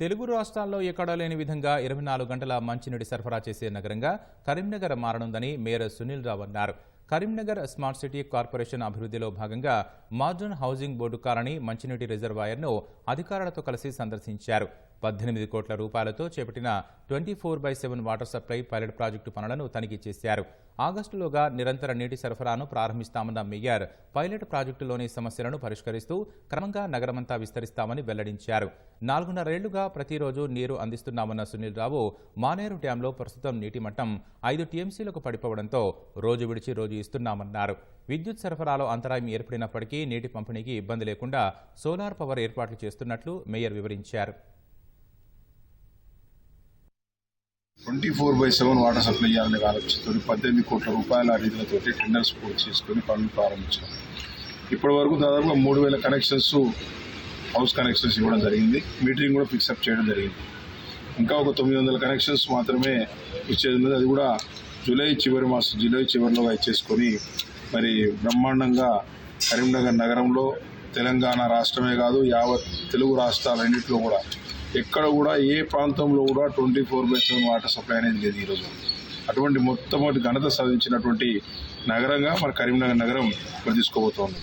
తెలుగు రాష్ట్రాల్లో ఎక్కడా లేని విధంగా ఇరవై నాలుగు గంటల మంచినీటి సరఫరా చేసే నగరంగా కరీంనగర్ మారనుందని మేయర్ సునీల్ రావు అన్నారు. కరీంనగర్ స్మార్ట్ సిటీ కార్పొరేషన్ అభివృద్ధిలో భాగంగా మార్జన్ హౌసింగ్ బోర్డు కాలనీ మంచినీటి రిజర్వాయర్ను అధికారులతో కలిసి సందర్శించారు. పద్దెనిమిది కోట్ల రూపాయలతో చేపట్టిన twenty four by seven water supply pilot project పనులను తనిఖీ చేశారు. ఆగస్టులోగా నిరంతర నీటి సరఫరాను ప్రారంభిస్తామన్న మేయర్ పైలట్ ప్రాజెక్టులోని సమస్యలను పరిష్కరిస్తూ క్రమంగా నగరమంతా విస్తరిస్తామని వెల్లడించారు. నాలుగున్నరేళ్ళుగా ప్రతిరోజు నీరు అందిస్తున్నామన్న సునీల్ రావు మానేరు డ్యాంలో ప్రస్తుతం నీటి మట్టం ఐదు టీఎంసీలకు పడిపోవడంతో రోజు విడిచి రోజు ఇస్తున్నామన్నారు. విద్యుత్ సరఫరాలో అంతరాయం ఏర్పడినప్పటికీ నీటి పంపిణీకి ఇబ్బంది లేకుండా సోలార్ పవర్ ఏర్పాట్లు చేస్తున్నట్లు మేయర్ వివరించారు. Twenty four by seven water supply చేయాలనే ఆలోచనతో పద్దెనిమిది కోట్ల రూపాయల నిధులతో టెండర్స్ పూర్తి చేసుకుని పనులు ప్రారంభించాం. ఇప్పటి వరకు దాదాపుగా మూడు వేల కనెక్షన్స్ హౌస్ కనెక్షన్స్ ఇవ్వడం జరిగింది. మీటరింగ్ కూడా ఫిక్సప్ చేయడం జరిగింది. ఇంకా ఒక తొమ్మిది వందల కనెక్షన్స్ మాత్రమే ఇచ్చేది ఉన్నది అది కూడా జూలై చివరి మాసం జూలై చివరిలో ఇచ్చేసుకొని మరి బ్రహ్మాండంగా కరీంనగర్ నగరంలో తెలంగాణ రాష్ట్రమే కాదు యావత్ తెలుగు రాష్ట్రాలన్నింటిలో కూడా ఎక్కడ కూడా ఏ ప్రాంతంలో కూడా twenty four by seven water supply అనేది లేదు ఈరోజు అటువంటి మొట్టమొదటి ఘనత సాధించినటువంటి నగరంగా మన కరీంనగర్ నగరం ఇప్పుడు తీసుకోబోతోంది.